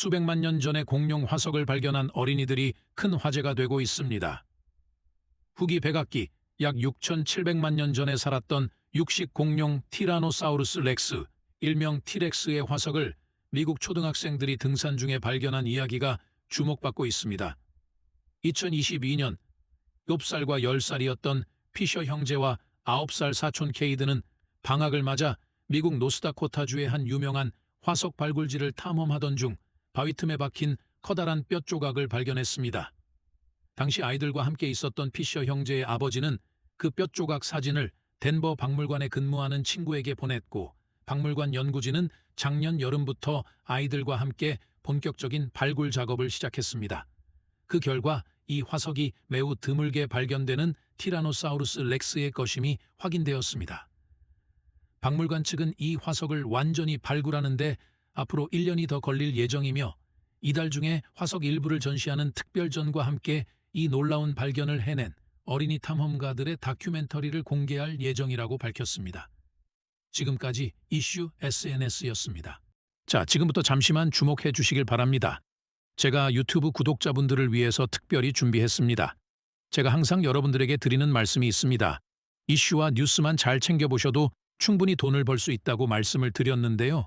수백만 년 전의 공룡 화석을 발견한 어린이들이 큰 화제가 되고 있습니다. 후기 백악기 약 6,700만 년 전에 살았던 육식 공룡 티라노사우루스 렉스, 일명 티렉스의 화석을 미국 초등학생들이 등산 중에 발견한 이야기가 주목받고 있습니다. 2022년 7살과 10살이었던 피셔 형제와 9살 사촌 케이드는 방학을 맞아 미국 노스다코타주의 한 유명한 화석 발굴지를 탐험하던 중 바위 틈에 박힌 커다란 뼈 조각을 발견했습니다. 당시 아이들과 함께 있었던 피셔 형제의 아버지는 그 뼈 조각 사진을 덴버 박물관에 근무하는 친구에게 보냈고 박물관 연구진은 작년 여름부터 아이들과 함께 본격적인 발굴 작업을 시작했습니다. 그 결과 이 화석이 매우 드물게 발견되는 티라노사우루스 렉스의 것임이 확인되었습니다. 박물관 측은 이 화석을 완전히 발굴하는데 앞으로 1년이 더 걸릴 예정이며 이달 중에 화석 일부를 전시하는 특별전과 함께 이 놀라운 발견을 해낸 어린이 탐험가들의 다큐멘터리를 공개할 예정이라고 밝혔습니다. 지금까지 이슈 SNS였습니다. 자, 지금부터 잠시만 주목해 주시길 바랍니다. 제가 유튜브 구독자분들을 위해서 특별히 준비했습니다. 제가 항상 여러분들에게 드리는 말씀이 있습니다. 이슈와 뉴스만 잘 챙겨보셔도 충분히 돈을 벌 수 있다고 말씀을 드렸는데요.